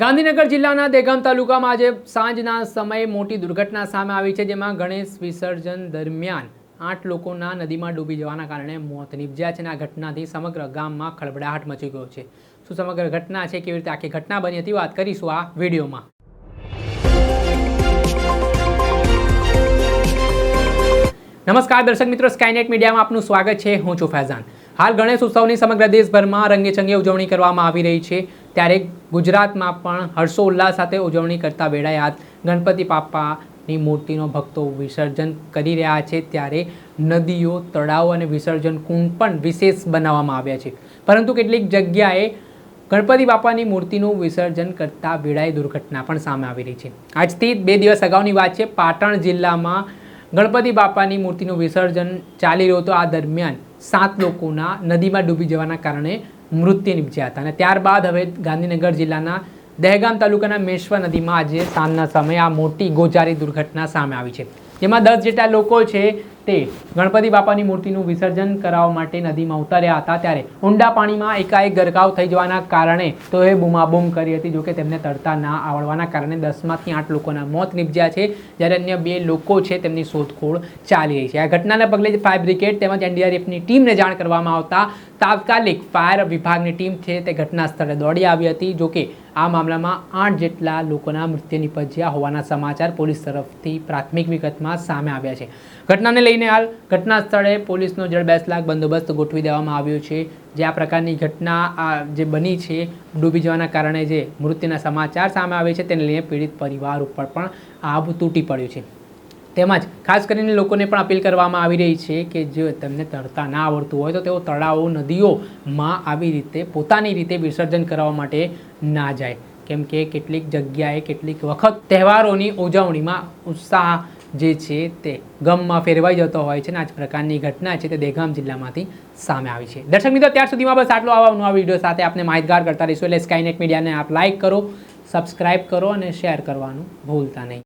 ગાંધીનગર જિલ્લાના દેગામ તાલુકામાં આજે સાંજના સમયે મોટી દુર્ઘટના સામે આવી છે, જેમાં ગણેશ વિસર્જન દરમિયાન આઠ લોકોના નદીમાં ડૂબી જવાના કારણે મોત નિપજ્યા છે અને આ ઘટનાથી સમગ્ર ગામમાં ખળબડાહટ મચી ગયો છે. શું સમગ્ર ઘટના છે, કેવી રીતે આખી ઘટના બની હતી, વાત કરીશું આ વિડીયોમાં. નમસ્કાર દર્શક મિત્રો સ્કાયનેટ મીડિયામાં આપનું સ્વાગત છે, હું છું ફૈઝાન. હાલ ગણેશ ઉત્સવની સમગ્ર દેશભરમાં રંગેચંગે ઉજવણી કરવામાં આવી રહી છે. ત્યારે ગુજરાતમાં પણ હર્ષોલ્લાસ સાથે ઉજવણી કરતા વેળાએ ગણપતિ બાપાની મૂર્તિનો ભક્તો વિસર્જન કરી રહ્યા છે. ત્યારે નદીઓ, તળાવો અને વિસર્જન કુંડ પણ વિશેષ બનાવવામાં આવ્યા છે. પરંતુ કેટલીક જગ્યાએ ગણપતિ બાપાની મૂર્તિનું વિસર્જન કરતા વેળાએ દુર્ઘટના પણ સામે આવી રહી છે. આજથી બે દિવસ અગાઉની વાત છે. પાટણ જિલ્લામાં ગણપતિ બાપાની મૂર્તિનું વિસર્જન ચાલી રહ્યું હતું. આ દરમિયાન સાત લોકોના નદીમાં ડૂબી જવાના કારણે મૃત્યુ નીપજ્યા હતા. અને ત્યારબાદ હવે ગાંધીનગર જિલ્લાના દહેગામ તાલુકાના મેશ્વા નદીમાં આજે સાંજના સમયે આ મોટી ગોજારી દુર્ઘટના સામે આવી છે. જેમાં દસ જેટલા લોકો છે તે ગણપતિ બાપાની મૂર્તિનું વિસર્જન કરાવવા માટે નદીમાં ઉતાર્યા હતા ત્યારે ઊંડા પાણીમાં એકાએક ગરકાવ થઈ જવાના કારણે તો એ બૂમાબૂમ કરી હતી, જોકે તેમને તરતા ના આવડવાના કારણે દસમાંથી આઠ લોકોના મોત નિપજ્યા છે. જ્યારે અન્ય બે લોકો છે, તેમની શોધખોળ ચાલી રહી છે. આ ઘટનાના પગલે ફાયર બ્રિગેડ તેમજ એનડીઆરએફની ટીમને જાણ કરવામાં આવતા તાત્કાલિક ફાયર વિભાગની ટીમ છે તે ઘટના સ્થળે દોડી આવી હતી. જોકે આ મામલામાં આઠ જેટલા લોકોના મૃત્યુ નિપજ્યા હોવાના સમાચાર પોલીસ તરફથી પ્રાથમિક વિગતમાં સામે આવ્યા છે. ઘટનાને લઈને હાલ ઘટના સ્થળે પોલીસનો જડબેસ લાખ બંદોબસ્ત ગોઠવી દેવામાં આવ્યો છે. જે આ પ્રકારની ઘટના જે બની છે, ડૂબી જવાના કારણે જે મૃત્યુના સમાચાર સામે આવે છે, તેને લઈને પીડિત પરિવાર ઉપર પણ આબ તૂટી પડ્યું છે. તેમજ ખાસ કરીને લોકોને પણ અપીલ કરવામાં આવી રહી છે કે જો તેમને તરતા ના આવડતું હોય તો તેઓ તળાવો નદીઓમાં આવી રીતે પોતાની રીતે વિસર્જન કરવા માટે ના જાય. કેમ કે કેટલીક જગ્યાએ કેટલીક વખત તહેવારોની ઉજવણીમાં ઉત્સાહ જે છે તે ગમમાં ફેરવાઈ જતો હોય છે ને આ જ પ્રકારની ઘટના છે તે દેગામ જિલ્લામાંથી સામે આવી છે. દર્શક મિત્રો, ત્યાર સુધીમાં બસ આટલો આવા નવા વીડિયો સાથે આપણે માહિતગાર કરતા રહીશું. એટલે સ્કાયનેટ મીડિયાને આપ લાઇક કરો સબસ્ક્રાઇબ કરો અને શેર કરવાનું ભૂલતા નહીં.